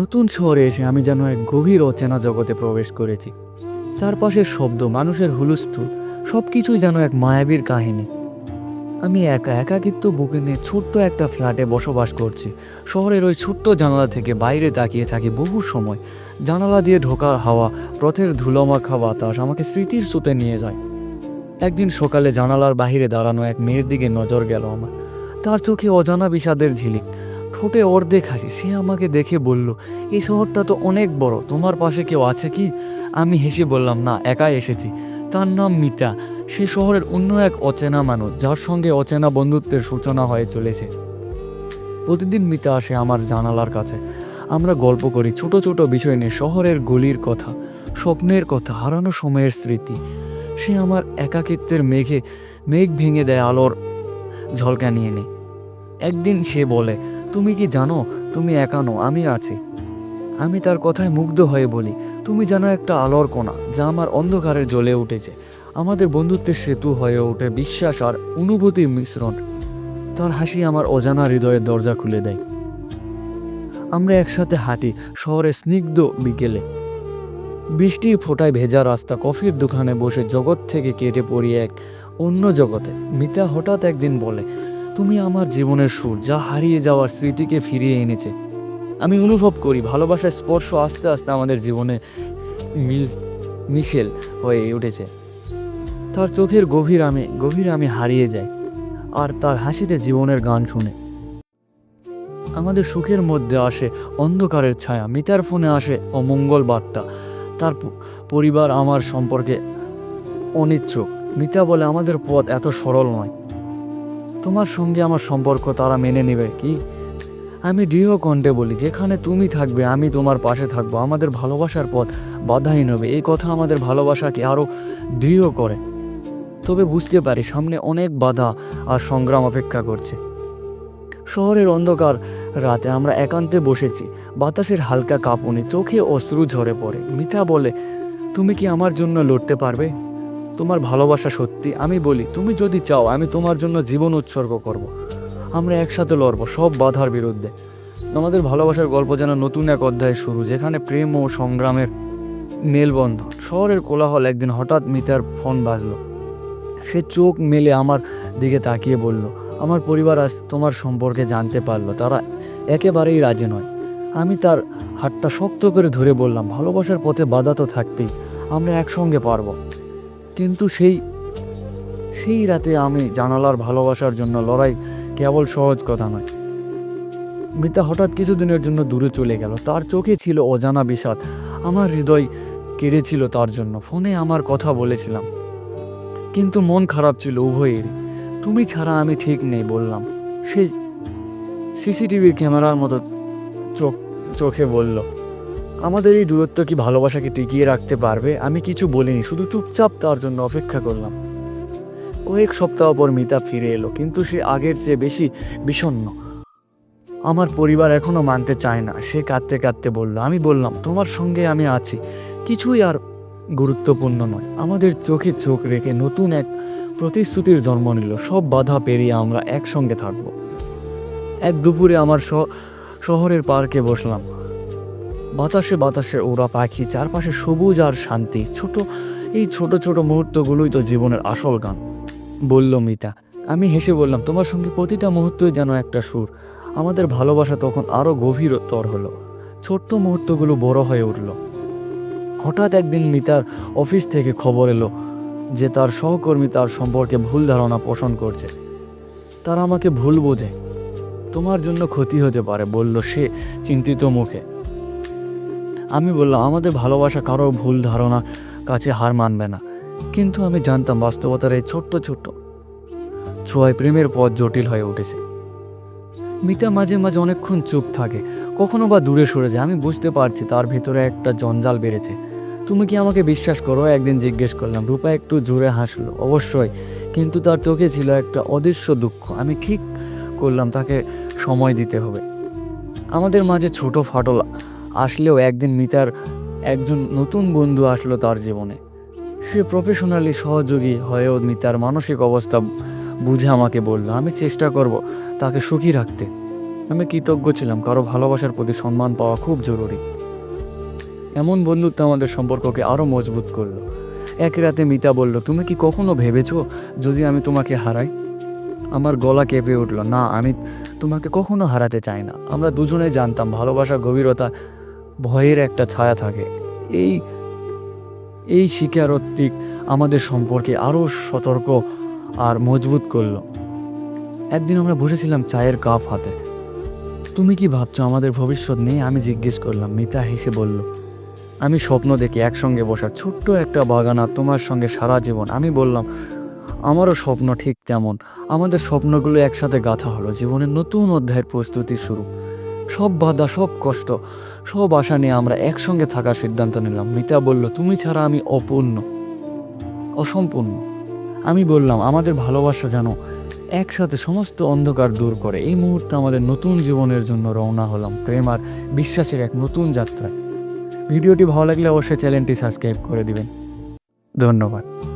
নতুন শহরে এসে আমি যেন এক গভীর অচেনা জগতে প্রবেশ করেছি। চারপাশের শব্দ, মানুষের হুলস্থুল সব কিছুই যেন এক মায়াবীর কাহিনী। আমি একা একাকিত্ব বুকে নিয়ে ছোট্ট একটা ফ্ল্যাটে বসবাস করছি। শহরের ওই ছোট্ট জানালা থেকে বাইরে তাকিয়ে থাকি বহু সময়। জানালা দিয়ে ঢোকার হাওয়া, পথের ধুলোমাখা বাতাস আমাকে স্মৃতির স্রোতে নিয়ে যায়। একদিন সকালে জানালার বাইরে দাঁড়ানো এক মেয়ের দিকে নজর গেল আমার। তার চোখে অজানা বিষাদের ঝিলিক। ঠোঁটে অর্ধেক হাসি। সে আমাকে দেখে বলল এই শহরটা তো অনেক বড়, তোমার পাশে কেউ আছে কি? আমি হেসে বললাম, না, একাই এসেছি। তার নাম মিতা। সে শহরের অন্য এক অচেনা মানুষ, যার সঙ্গে অচেনা বন্ধুত্বের সূচনা হয়ে চলেছে। প্রতিদিন মিতা আসে আমার জানালার কাছে। আমরা গল্প করি ছোট ছোট বিষয় নিয়ে, শহরের গলির কথা, স্বপ্নের কথা, হারানো সময়ের স্মৃতি। সে আমার একাকিত্বের মেঘে, মেঘ ভেঙে দেয় আলোর ঝলকা নিয়ে নেই একদিন সে বলে তুমি কি জানো, তুমি একানো আমি আছি। আমি তার কথায় মুগ্ধ হয়ে বলি, তুমি যেন একটা আলোর কোণা, যা আমার অন্ধকারে জ্বলে উঠেছে। আমাদের বন্ধুত্বের সেতু হয়ে ওঠে বিশ্বাস আর অনুভূতির মিশ্রণ। তার হাসি আমার অজানা হৃদয়ের দরজা খুলে দেয়। আমরা একসাথে হাঁটি, শহরে স্নিগ্ধ বিকেলে। বৃষ্টির ফোঁটায় ভেজা রাস্তা, কফির দোকানে বসে জগৎ থেকে কেটে পড়ি এক অন্য জগতে। মিতা হঠাৎ একদিন বলে তুমি আমার জীবনের সুর যা হারিয়ে যাওয়ার স্মৃতিকে ফিরিয়ে এনেছে। আমি অনুভব করি ভালোবাসার স্পর্শ আস্তে আস্তে আমাদের জীবনে মিল, মিশেল হয়ে উঠেছে। তার চোখের গভীর আমি গভীর আমি হারিয়ে যাই আর তার হাসিতে জীবনের গান শুনে। আমাদের সুখের মধ্যে আসে অন্ধকারের ছায়া, মিতার ফোনে আসে অমঙ্গল বার্তা। তার পরিবার আমার সম্পর্কে অনিচ্ছুক। মিতা বলে, আমাদের পথ এত সরল নয়। তোমার সঙ্গে আমার সম্পর্ক তারা মেনে নেবে কি? আমি দৃঢ় কণ্ঠে বলি, যেখানে তুমি থাকবে, আমি তোমার পাশে থাকব। আমাদের ভালোবাসার পথ বাধাহীন হবে। এই কথা আমাদের ভালোবাসাকে আরও দৃঢ় করে। তবে বুঝতে পারি, সামনে অনেক বাধা আর সংগ্রাম অপেক্ষা করছে। শহরের অন্ধকার রাতে আমরা একান্তে বসেছি। বাতাসের হালকা কাঁপুনি, চোখে অশ্রু ঝরে পড়ে। মিতা বলে, তুমি কি আমার জন্য লড়তে পারবে? তোমার ভালোবাসা সত্যি, আমি বলি, তুমি যদি চাও, আমি তোমার জন্য জীবন উৎসর্গ করব। আমরা একসাথে লড়বো, সব বাধার বিরুদ্ধে। আমাদের ভালোবাসার গল্প যেন নতুন এক অধ্যায় শুরু, যেখানে প্রেম ও সংগ্রামের মেলবন্ধন। শহরের কোলাহল একদিন হঠাৎ মিতার ফোন বাজলো। সে চোখ মেলে আমার দিকে তাকিয়ে বলল, আমার পরিবার আজ তোমার সম্পর্কে জানতে পারল, তারা একেবারেই রাজি নয়। আমি তার হাতটা শক্ত করে ধরে বললাম, ভালোবাসার পথে বাধা তো থাকবেই, আমরা একসঙ্গে পারব। কিন্তু সেই সেই রাতে আমি জানালার ভালোবাসার জন্য লড়াই কেবল সহজ কথা নয়। মৃতা হঠাৎ কিছুদিনের জন্য দূরে চলে গেল। তার চোখে ছিল অজানা বিষাদ। আমার হৃদয় কেড়েছিল তার জন্য। ফোনে আমার কথা বলেছিলাম। কিন্তু মন খারাপ ছিল উভয়েরই। তুমি ছাড়া আমি ঠিক নেই বললাম। সে সিসিটিভির ক্যামেরার মতো চোখ, চোখে বলল আমাদের এই দূরত্ব কি ভালোবাসাকে টিকিয়ে রাখতে পারবে, আমি কিছু বলিনি, শুধু চুপচাপ তার জন্য অপেক্ষা করলাম। কয়েক সপ্তাহ পর মিতা ফিরে এলো, কিন্তু সে আগের চেয়ে বেশি বিষণ্ণ। আমার পরিবার এখনও মানতে চায় না, সে কাঁদতে কাঁদতে বলল, আমি বললাম, তোমার সঙ্গে আমি আছি। কিছুই আর গুরুত্বপূর্ণ নয়। আমাদের চোখে চোখ রেখে নতুন এক প্রতিশ্রুতির জন্ম নিল, সব বাধা পেরিয়ে আমরা একসঙ্গে থাকব। এক দুপুরে আমার শহরের পার্কে বসলাম। বাতাসে বাতাসে ওরা পাখি, চারপাশে সবুজ আর শান্তি। ছোট, এই ছোট ছোট মুহূর্তগুলোই তো জীবনের আসল গান। বলল মিতা, আমি হেসে বললাম, তোমার সঙ্গে প্রতিটা মুহূর্তই যেন একটা সুর। আমাদের ভালোবাসা তখন আরও গভীরতর হলো। ছোট্ট মুহূর্তগুলো বড় হয়ে উঠল। হঠাৎ একদিন মিতার অফিস থেকে খবর এলো যে তার সহকর্মী তার সম্পর্কে ভুল ধারণা পোষণ করছে। তারা আমাকে ভুল বোঝে। তোমার জন্য ক্ষতি হতে পারে, বলল সে চিন্তিত মুখে। আমি বললাম, আমাদের ভালোবাসা কারও ভুল ধারণা কাছে হার মানবে না। কিন্তু আমি জানতাম বাস্তবতার এই ছোট্ট ছোট্ট ছোঁয়ায় প্রেমের পথ জটিল হয়ে উঠেছে। মিতা মাঝে মাঝে অনেকক্ষণ চুপ থাকে, কখনো বা দূরে সরে যায়। আমি বুঝতে পারছি তার ভিতরে একটা জঞ্জাল বেড়েছে। তুমি কি আমাকে বিশ্বাস করো? একদিন জিজ্ঞেস করলাম। রূপা একটু জোরে হাসলো, অবশ্যই। কিন্তু তার চোখে ছিল একটা অদৃশ্য দুঃখ। আমি ঠিক করলাম, তাকে সময় দিতে হবে। আমাদের মাঝে ছোট ফাটল আসলেও একদিন মিতার একজন নতুন বন্ধু আসলো তার জীবনে। সে প্রফেশনালি সহযোগী হয়েও মিতার মানসিক অবস্থা বুঝে আমাকে বলল, আমি চেষ্টা করব তাকে সুখী রাখতে। আমি কৃতজ্ঞ ছিলাম, কারও ভালোবাসার প্রতি সম্মান পাওয়া খুব জরুরি। এমন বন্ধুত্ব আমাদের সম্পর্ককে আরও মজবুত করল। এক রাতে মিতা বলল, তুমি কি কখনো ভেবেছো যদি আমি তোমাকে হারাই? আমার গলা কেঁপে উঠল, না, আমি তোমাকে কখনো হারাতে চাই না। আমরা দুজনে জানতাম ভালোবাসার গভীরতা ভয়ের একটা ছায়া থাকে। এই এই স্বীকারোক্তি আমাদের সম্পর্কে আরও সতর্ক আর মজবুত করল। একদিন আমরা বসেছিলাম চায়ের কাপ হাতে। তুমি কি ভাবছ আমাদের ভবিষ্যৎ নেই আমি জিজ্ঞেস করলাম। মিতা হেসে বলল, আমি স্বপ্ন দেখি একসঙ্গে বসা ছোট্ট একটা বাগান আর তোমার সঙ্গে সারা জীবন। আমি বললাম, আমারও স্বপ্ন ঠিক তেমন। আমাদের স্বপ্নগুলো একসাথে গাঁথা হলো। জীবনের নতুন অধ্যায়ের প্রস্তুতি শুরু। সব বাধা, সব কষ্ট, সব আশা নিয়ে আমরা একসঙ্গে থাকার সিদ্ধান্ত নিলাম। মিতা বলল, তুমি ছাড়া আমি অপূর্ণ, অসম্পূর্ণ। আমি বললাম, আমাদের ভালোবাসা যেন একসাথে সমস্ত অন্ধকার দূর করে। এই মুহূর্তে আমাদের নতুন জীবনের জন্য রওনা হলাম প্রেম আর বিশ্বাসের এক নতুন যাত্রায়। ভিডিওটি ভালো লাগলে অবশ্যই চ্যানেলটি সাবস্ক্রাইব করে দিবেন। ধন্যবাদ।